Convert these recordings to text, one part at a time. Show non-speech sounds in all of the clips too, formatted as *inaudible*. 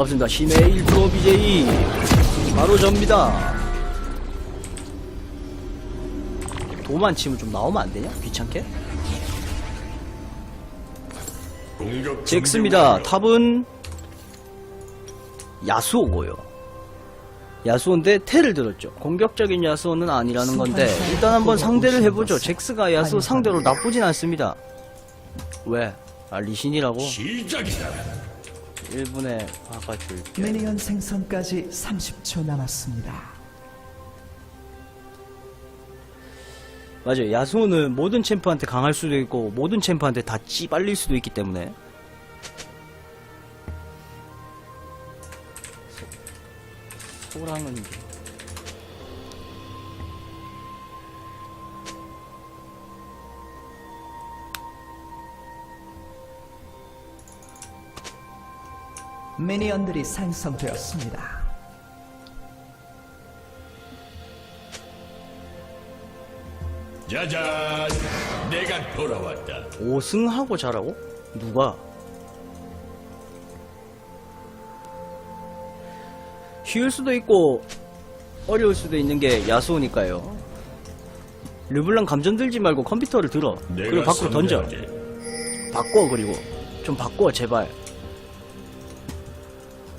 반갑습니다. 심의 1프로 BJ. 바로 접니다. 도만 치면 좀 나오면 안 되냐? 귀찮게? 잭스입니다. 탑은 야수오고요. 야수인데 테를 들었죠. 공격적인 야수는 아니라는 건데 일단 한번 상대를 해보죠. 잭스가 야수 상대로 나쁘진 않습니다. 왜? 아 리신이라고? 시작이다. 1분에 바꿔줄게. 미니언 생성까지 30초 남았습니다. 맞아요. 야수는 모든 챔프한테 강할 수도 있고 모든 챔프한테 다 찌발릴 수도 있기 때문에 소- 소랑은 미니언들이 생성되었습니다. 짜잔, 내가 돌아왔다. 5승하고 잘하고? 누가? 쉬울 수도 있고 어려울 수도 있는 게 야수니까요. 르블랑 감정 들지 말고 컴퓨터를 들어. 그리고 밖으로 던져. 바꿔 그리고 좀 바꿔 제발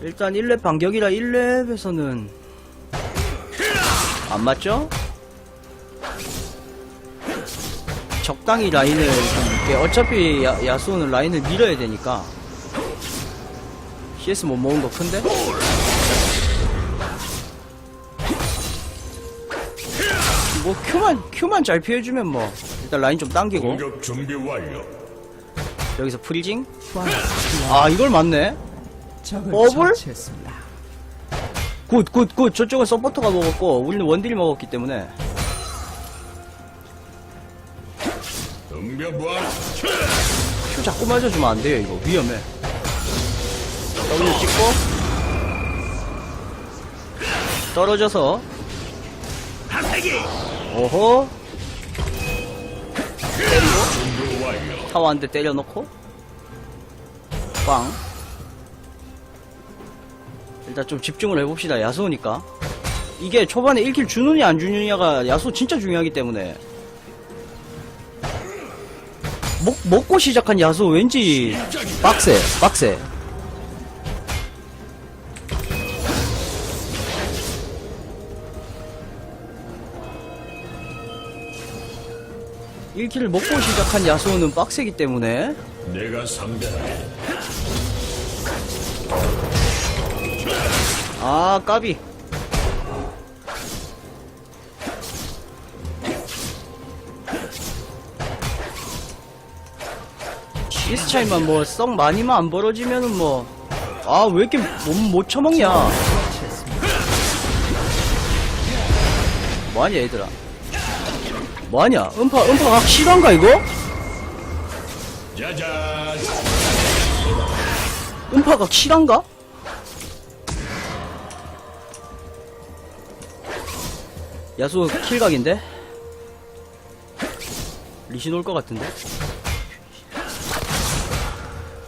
일단 1렙 반격이라 1렙에서는 안 맞죠? 적당히 라인을 좀 이렇게 어차피 야, 야수는 라인을 밀어야 되니까 CS 못 먹은 거 큰데? 뭐 Q만 Q만 잘 피해주면 뭐 일단 라인 좀 당기고 공격 준비 완료. 여기서 프리징 아 이걸 맞네 처치했습니다. 굿굿 굿. 저쪽은 서포터가 먹었고 우리는 원딜이 먹었기 때문에. 덤벼봐. 큐 자꾸 맞아주면 안 돼요 이거. 위험해. W 찍고. 떨어져서. 오호. 준비 완료. 타워 한대 때려놓고. 빵 일단 좀 집중을 해봅시다. 야수니까. 이게 초반에 1킬 주느냐 안 주느냐가 야수 진짜 중요하기 때문에. 먹, 먹고 시작한 야수 왠지 빡세 빡세. 일킬을 먹고 시작한 야수는 빡세기 때문에. 내가 상대하지. 아 까비 CS 차이만 뭐 썩 많이만 안 벌어지면은 뭐 아 왜 이렇게 못, 못 쳐먹냐. 뭐하냐 얘들아 뭐하냐 음파 음파 각 실화인가 이거? 음파가 실화인가? 야수 킬각인데? 리신 올 것 같은데?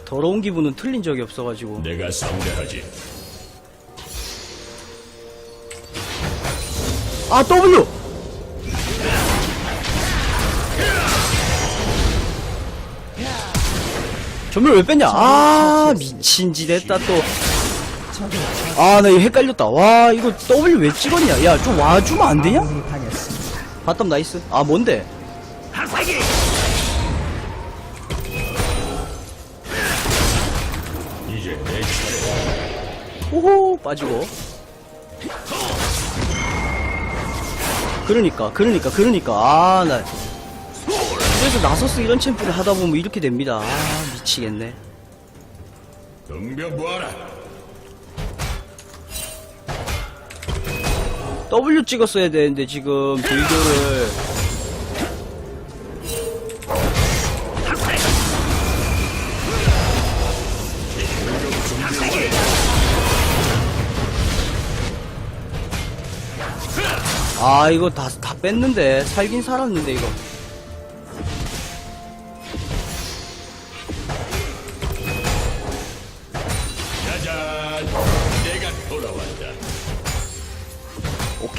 더러운 기분은 틀린 적이 없어가지고 내가 상대하지. 아 W! 전멸 왜 뺐냐? 아 미친짓 했다 또 아 나 이거 헷갈렸다. 와 이거 W 왜 찍었냐? 야 좀 와주면 안 되냐? 바텀 나이스. 아 뭔데? 호호 빠지고. 그러니까 그러니까 그러니까. 아 나. 그래서 나서스 이런 챔프를 하다 보면 이렇게 됩니다. 아 미치겠네. 덤벼봐라. W 찍었어야 되는데 지금 빌드를. 아 이거 다, 다 뺐는데. 살긴 살았는데 이거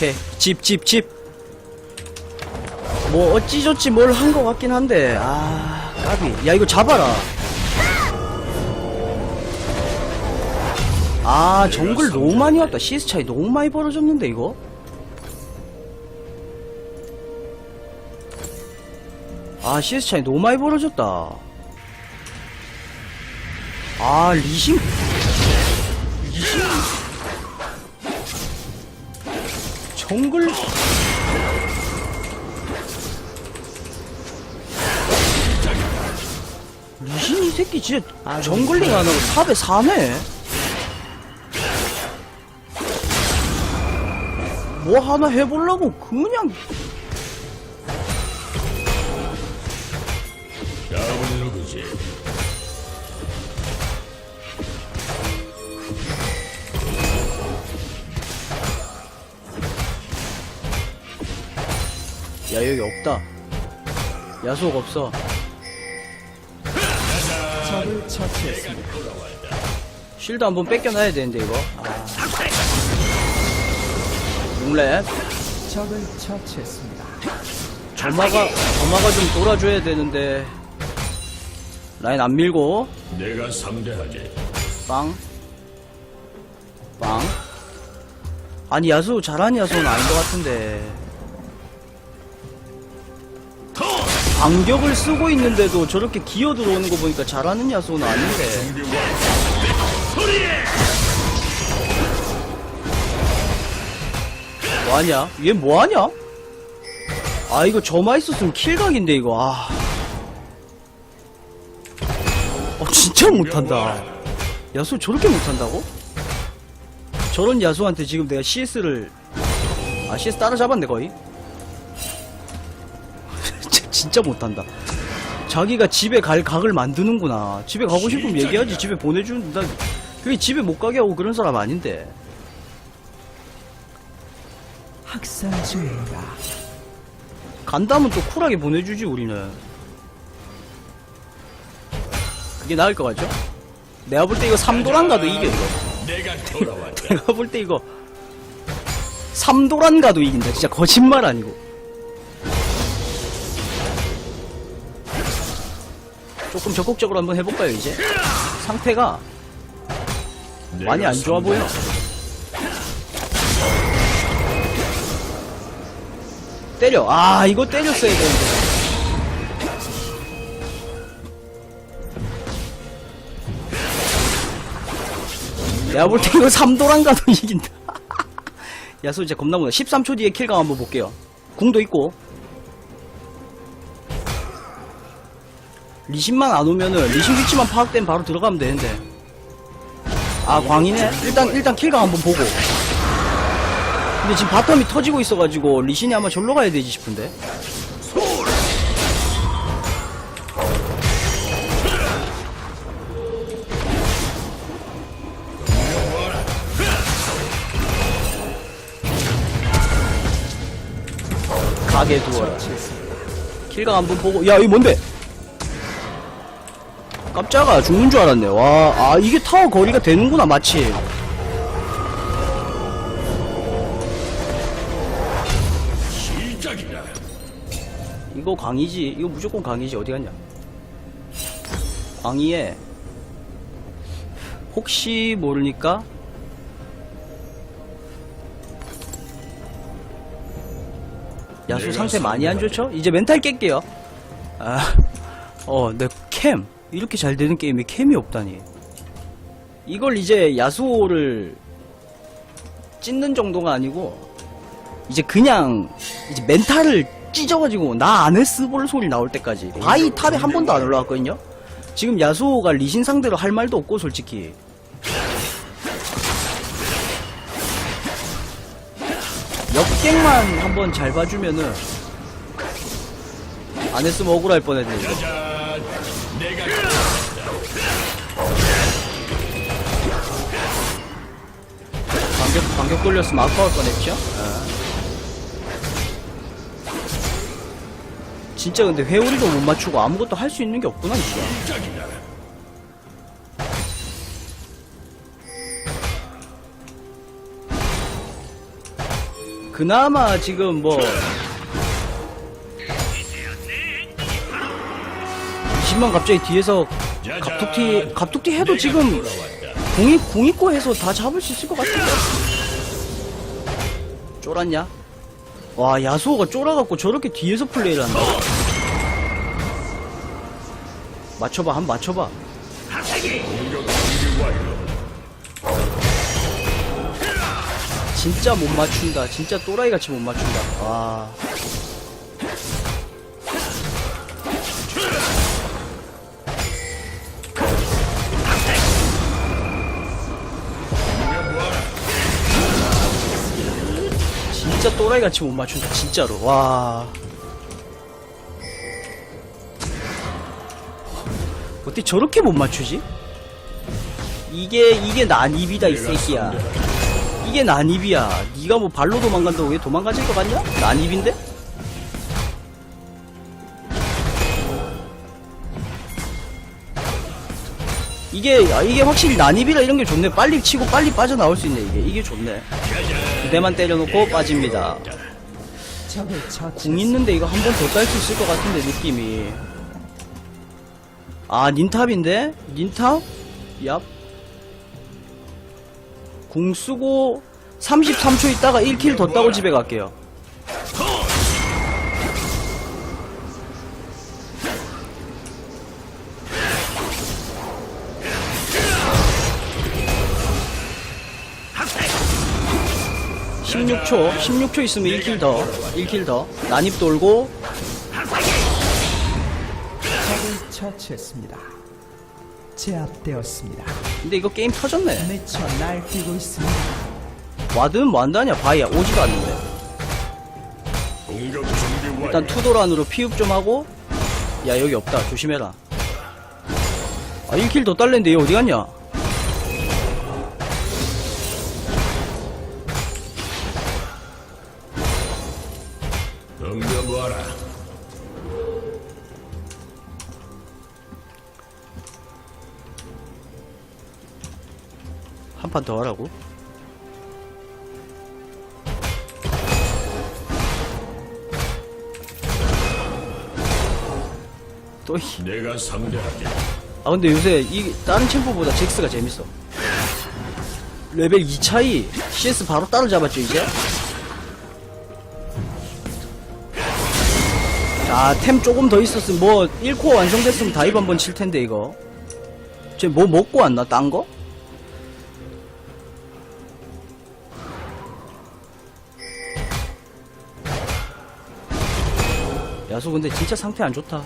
오케이 집 집 집. 뭐 어찌저찌 뭘 한 것 같긴 한데. 아 까비. 야 이거 잡아라. 아 정글 너무 많이 왔다. CS 차이 너무 많이 벌어졌는데 이거? 아 CS 차이 너무 많이 벌어졌다. 아 리신 정글. 리신 이 새끼 진짜 정글링 안 하고 탑에 사네. 뭐 하나 해보려고 그냥? 야 여기 없다 야수가 없어 적을 처치했습니다. 쉴드 한 번 뺏겨놔야 되는데 이거 아. 롱랩 적을 처치했습니다. 점화가 점화가 좀 돌아줘야 되는데 라인 안 밀고 내가 상대하지. 빵. 빵. 아니, 야수, 잘하는 야수는 아닌 것 같은데. 반격을 쓰고 있는데도 저렇게 기어 들어오는 거 보니까 잘하는 야수는 아닌데. 뭐하냐? 얘 뭐하냐? 아, 이거 저마 있었으면 킬각인데, 이거, 아. 어, 진짜 못한다. 야수 저렇게 못한다고? 저런 야수한테 지금 내가 CS를 아 CS 따라잡았네 거의 진짜- 못한다. 자기가 집에 갈 각을 만드는구나. 집에 가고 싶으면 얘기하지. 집에 보내주는 나 그게 집에 못 가게 하고 그런 사람 아닌데. 학살 중입니다. 간다면 또 쿨하게 보내주지 우리는. 그게 나을 것 같죠? 내가 볼 때 이거 삼도란 가도 이겨 이거 내가 *laughs* 돌아왔다. 내가 볼 때 이거 삼도란 가도 이긴다. 진짜 거짓말 아니고 조금 적극적으로 한번 해볼까요 이제? 상태가 많이 안 좋아 보여. 때려. 아 이거 때렸어야 되는데. 내가 볼 때 이거 삼도란 가도 이긴다. *laughs* 야수 이제 겁나 무네 13초 뒤에 킬강 한번 볼게요. 궁도 있고 리신만 안 오면은 리신 위치만 파악되면 바로 들어가면 되는데. 아 광이네 일단 일단 킬강 한번 보고. 근데 지금 바텀이 터지고 있어가지고 리신이 아마 절로 가야 되지 싶은데. 가게 두어라. 킬강 한번 보고. 야 이거 뭔데 깜짝아 죽는 줄 알았네. 와 아 이게 타워 거리가 되는구나 마치. 이거 광이지. 이거 무조건 광이지. 어디 갔냐? 광이에 혹시 모르니까 야수 상태 많이 안. 좋죠? 이제 멘탈 깰게요. 아, 아어내 캠 이렇게 잘 되는 게임에 캠이 없다니. 이걸 이제 야수를 찢는 정도가 아니고 이제 그냥 이제 멘탈을 찢어가지고 나안 했어 볼 소리 나올 때까지. 바이 탑에 한 번도 안 올라왔거든요? 지금 야수가 리신 상대로 할 말도 없고 솔직히. 역갱만 한번 잘 봐주면은 안 했으면 억울할 뻔했네 이거. 반격 돌렸으면 아까울 뻔했죠? 진짜 근데 회오리도 못 맞추고 아무것도 할 수 있는 게 없구나 진짜 그나마 지금 뭐 20만 갑자기 뒤에서 갑툭튀 갑툭튀 해도 지금 공이 공 있고 해서 다 잡을 수 있을 것 같은데 쫄았냐? 와 야수호가 쫄아갖고 저렇게 뒤에서 플레이를 한다 맞춰봐 한번 맞춰봐. 진짜 못 맞춘다 진짜 또라이 같이 못 맞춘다 와 진짜 또라이 같이 못 맞춘다 진짜로 와 어떻게 저렇게 못 맞추지? 이게 이게 난입이다 이 새끼야 이게 난입이야. 네가 뭐 발로 도망간다고 왜 도망가질 것 같냐? 난입인데? 이게 아, 이게 확실히 난입이라 이런 게 좋네. 빨리 치고 빨리 빠져나올 수 있네 이게 이게 좋네. 그대만 때려놓고 빠집니다. 궁. 있는데 이거 한 번 더 딸 수 있을 것 같은데 느낌이. 아 닌탑인데? 닌탑? 얍. 궁 쓰고 33초 있다가 1킬 더 따고 집에 갈게요. (16초) (16초) 있으면 1킬 더 1킬 더. 난입 돌고. 적을 처치했습니다. 제압되었습니다. 근데 이거 게임 터졌네. 미쳐 날뛰고 있습니다. 와드는 뭐 한다냐? 바이야. 오지도 않는데. 공격 준비 완료. 일단 투도란으로 피흡 좀 하고. 야 여기 없다. 조심해라. 아 1킬 더 딸랬는데 얘 어디 갔냐 판 더 하라고 또 이- 내가 상대하게. 아 근데 요새 이 다른 챔프보다 잭스가 재밌어 레벨 2 차이 CS 바로 따라잡았죠 이제 자 템 조금 더 있었으면 뭐 1코어 완성됐으면 다이브 한번 칠 텐데 이거 쟤 뭐 먹고 왔나 딴 거? 야수 근데 진짜 상태 안 좋다.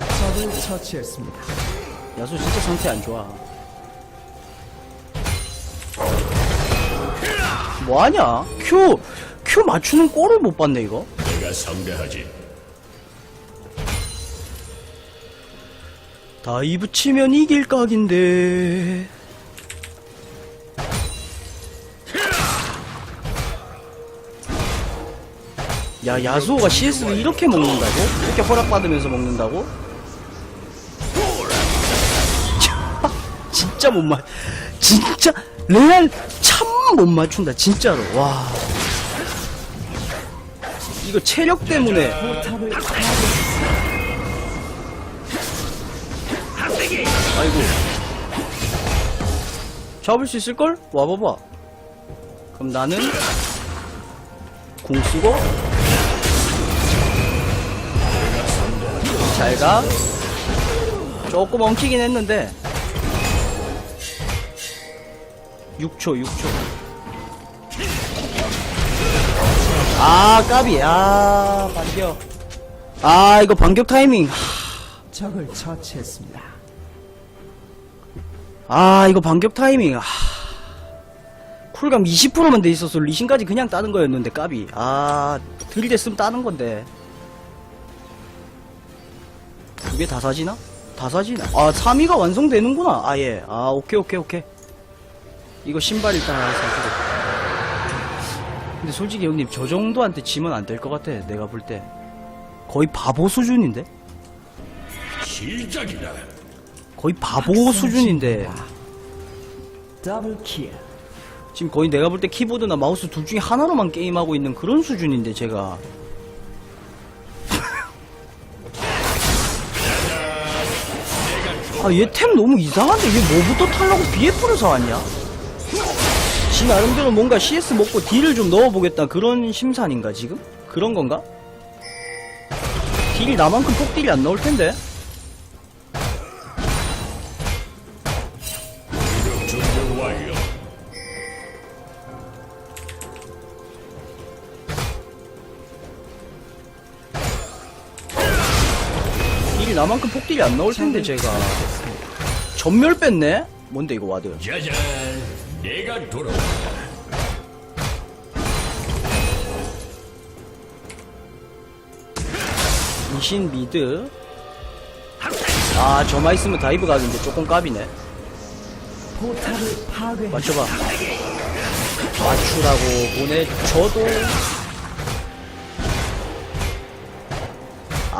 적을 처치했습니다. 야수 진짜 상태 안 좋아. 뭐하냐? 큐, 큐 맞추는 꼴을 못 봤네, 이거. 내가 상대하지. 다이브 치면 이길 각인데. 야, 야수호가 CS를 이렇게 먹는다고? 이렇게 허락받으면서 먹는다고? *laughs* 진짜 못 맞, 진짜, 레알 참 못 맞춘다, 진짜로. 와. 이거 체력 때문에. 아이고. 잡을 수 있을 걸? 와봐봐. 그럼 나는 공 쓰고 잘 가. 조금 엉키긴 했는데. 6초 6초. 아 까비. 아 반격. 아 이거 반격 타이밍. 적을 처치했습니다. 아 이거 반격 타이밍. 아, 쿨감 20%만 돼 있어서 리신까지 그냥 따는 거였는데 까비. 아 들이댔으면 따는 건데 두 개 다 사지나? 다 사지나? 아 3위가 완성되는구나 아예 아 오케이 오케이 오케이 이거 신발 일단 하나 사주고 근데 솔직히 형님 저 정도한테 지면 안 될 것 같아 내가 볼 때 거의 바보 수준인데? 시작이다. 거의 바보 수준인데 더블 킬. 지금 거의 내가 볼 때 키보드나 마우스 둘 중에 하나로만 게임하고 있는 그런 수준인데 제가 아 얘 템 너무 이상한데 얘 뭐부터 탈라고 BF를 사왔냐? 지 나름대로 뭔가 CS 먹고 딜을 좀 넣어보겠다 그런 심산인가 지금? 그런 건가? 딜이 나만큼 폭딜이 안 나올 텐데. 딜이 나만큼 폭 딜이 안 나올 텐데 제가 전멸 뺐네? 뭔데 이거 와드 짜잔. 내가 돌아왔다. 이신 미드 아 저마 있으면 다이브 가는데 조금 포탑을 파괴. 맞춰봐 맞추라고 보내줘도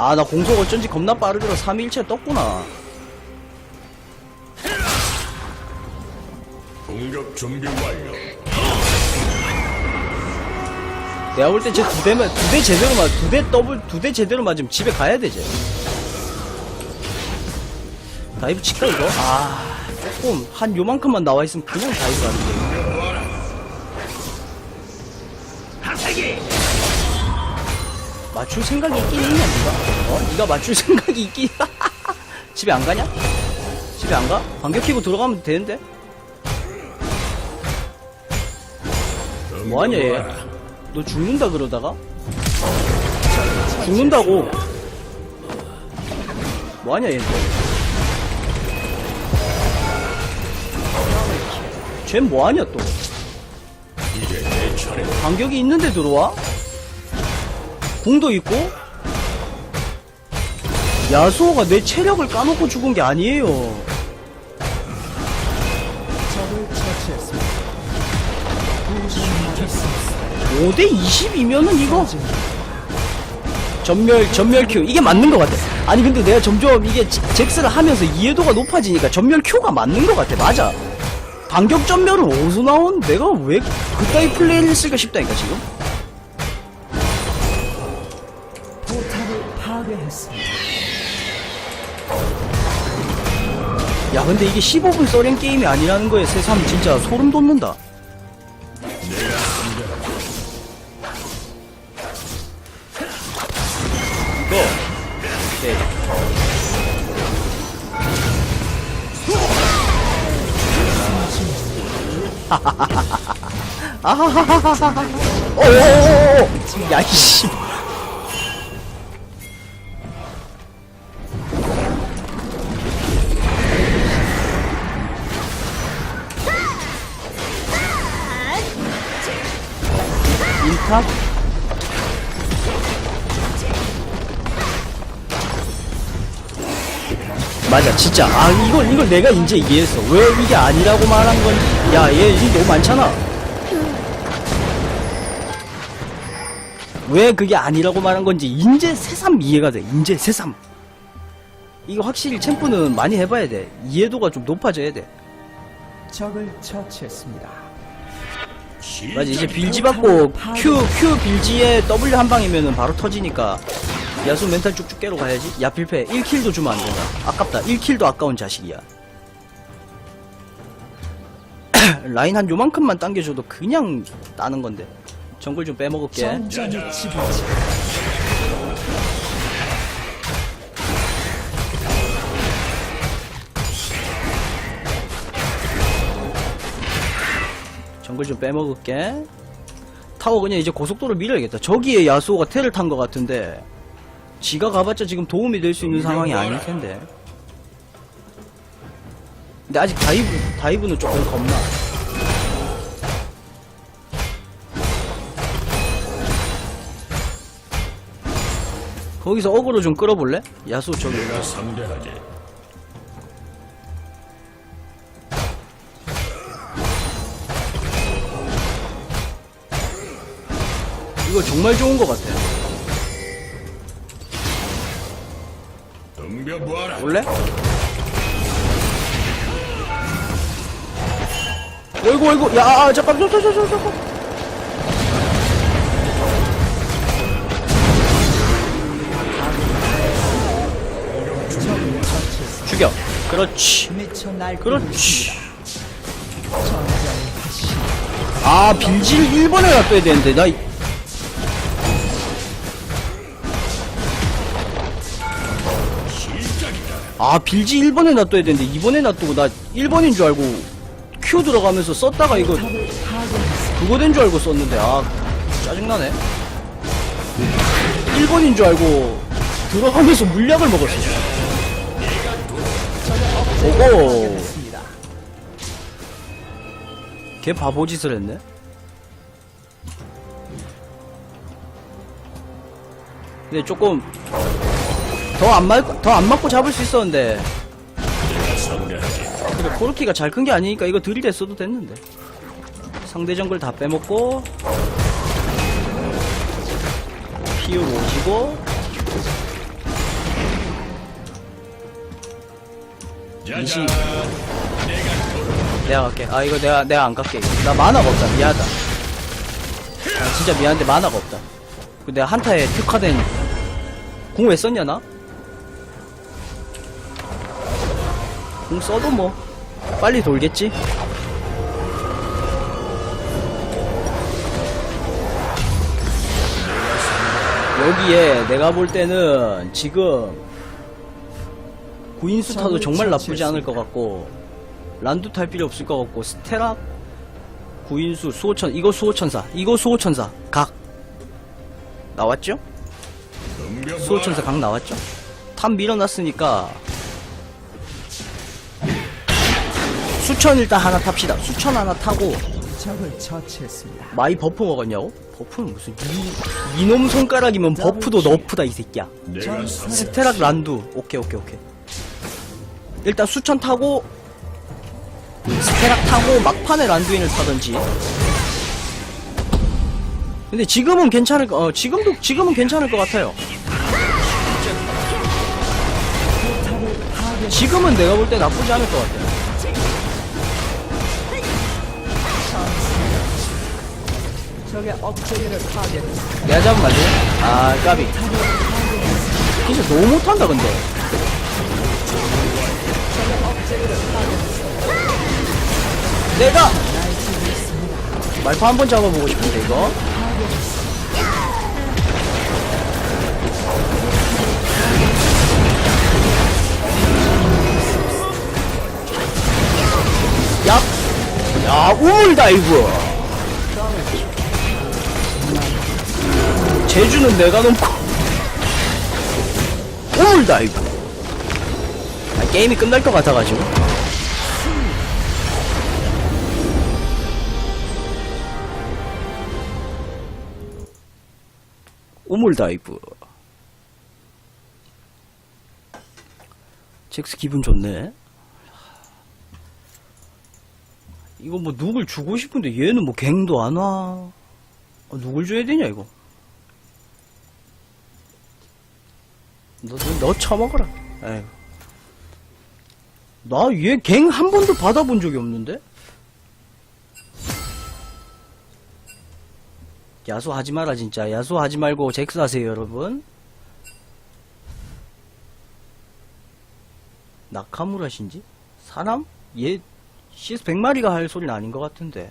아 나 공속 어쩐지 겁나 빠르더라 3일째 떴구나 공격 준비 완료. 내가 볼 때 쟤 두 대만 두대 제대로 맞 두 대 더블 두 대 제대로 맞으면 집에 가야 되지 다이브 칠까 이거? 아 조금 한 요만큼만 나와 있으면 그냥 다이브 가는데 맞출 생각이 있긴 있냐 니가? 어? 니가 맞출 생각이 있긴 *laughs* 집에 안 가냐? 집에 안 가? 반격 키고 들어가면 되는데? 뭐하냐 얘? 너 죽는다 그러다가? 죽는다고 뭐하냐 얘 쟤 뭐하냐 또. 반격이 있는데 들어와? 궁도 있고? 야수호가 내 체력을 까놓고 죽은 게 아니에요 적을 처치했습니다. 부정하였습니다. 5대 20이면은 이거 전멸 전멸 Q 이게 맞는 것 같아 아니 근데 내가 점점 이게 제- 잭스를 하면서 이해도가 높아지니까 전멸 Q가 맞는 것 같아 맞아 반격 전멸은 어디서 나온 내가 왜 그따위 플레이를 했을까 싶다니까 지금 파괴했습니다. 야 근데 이게 15분 써렌 게임이 아니라는 거에 새삼 진짜 소름 돋는다. 이거 오케이 아하하하하하 오오오오 야 이씨 인탑 맞아 진짜. 아 이걸 이걸 내가 이제 이해했어. 왜 이게 아니라고 말한 건지. 야얘 이 너무 많잖아. 왜 그게 아니라고 말한 건지 인제 새삼 이해가 돼. 인제 새삼. 이거 확실히 챔프는 많이 해봐야 돼. 이해도가 좀 높아져야 돼. 적을 처치했습니다. 맞아 이제 빌지 받고 Q Q 빌지에 W 한 방이면은 바로 터지니까 야수 멘탈 쭉쭉 깨러 가야지. 야 빌패. 1킬도 주면 안 된다. 아깝다. 1킬도 아까운 자식이야. *clears throat* 라인 한 요만큼만 당겨줘도 그냥 따는 건데. 정글 좀 빼먹을게 정글 좀 빼먹을게. 타워 그냥 이제 고속도로 밀어야겠다. 저기에 야수호가 테를 탄 것 같은데 지가 가봤자 지금 도움이 될 수 있는 상황이 아닐 텐데. 근데 아직 다이브 다이브는 조금 겁나. 거기서 어그로 좀 끌어볼래? 야수 저기 내가 상대하지. 이거 정말 좋은 것 같아 덤벼보아라. 볼래? 어이구 어이구 야 아, 잠깐 잠깐 잠깐 잠깐 처치했습니다. 죽여 그렇지 그렇지 아 빌지를 1번에 놔둬야 되는데 나 이- 아 빌지 1번에 놔둬야 되는데 2번에 놔두고 나 1번인 줄 알고 큐 들어가면서 썼다가 이거. 그거 된 줄 알고 썼는데 아 짜증나네 1번인 줄 알고 들어가면서 물약을 먹었어 오고. 걔 바보짓을 했네 근데 조금 더 안 맞고 더 안 맞고 잡을 수 있었는데. 근데 코르키가 잘 큰 게 아니니까 이거 들이댔어도 됐는데. 상대 정글 다 빼먹고. 피우 오지고. 이시 내가 갈게. 아 이거 내가 내가 안 갈게. 나 만화가 없다. 미안하다. 아 진짜 미안한데 만화가 없다. 그 내가 한타에 특화된 궁왜 썼냐 나? 궁 써도 뭐 빨리 돌겠지 여기에 내가 볼 때는 지금 구인수 타도 정말 나쁘지 않을 것 같고 란두 탈 필요 없을 것 같고 스테라 구인수 수호천 이거 수호천사 이거 수호천사 각 나왔죠? 수호천사 각 나왔죠? 탑 밀어놨으니까 수천 일단 하나 탑시다. 수천 하나 타고 적을 처치했습니다. 마이 버프 먹었냐고? 버프는 무슨 이, 이놈 손가락이면 버프도 너프다 이 새끼야. 스테락 란두. 오케이 오케이 오케이. 일단 수천 타고 스테락 타고 막판에 란두인을 타던지. 근데 지금은 괜찮을 거 어, 지금도 지금은 괜찮을 것 같아요. 지금은 내가 볼 때 나쁘지 않을 것 같아 적의 억제기를 파괴했습니다. 내가 안 돼? 아 까비. 진짜 너무 못한다 근데. 내가! 말파 한 번 잡아보고 싶은데 이거? 야, 야 우물 다이브 제주는 내가 넘고. 우물 다이브 아, 게임이 끝날 것 같아가지고. 우물 다이브 잭스 기분 좋네. 이거 뭐 누굴 주고 싶은데 얘는 뭐 갱도 안 와. 아, 누굴 줘야 되냐 이거. 너, 너, 너 처먹어라. 에휴. 나얘 갱 한 번도 받아본 적이 없는데? 야수 하지 마라 진짜. 야수 하지 말고 잭스 하세요 여러분. 나카무라신지? 사람? 얘 CS 100마리가 할 소리는 아닌 것 같은데.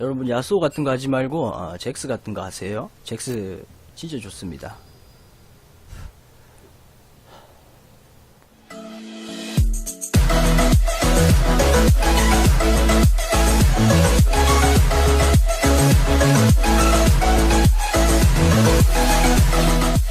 여러분 야수 같은 거 하지 말고 아, 잭스 같은 거 하세요. 잭스 진짜 좋습니다.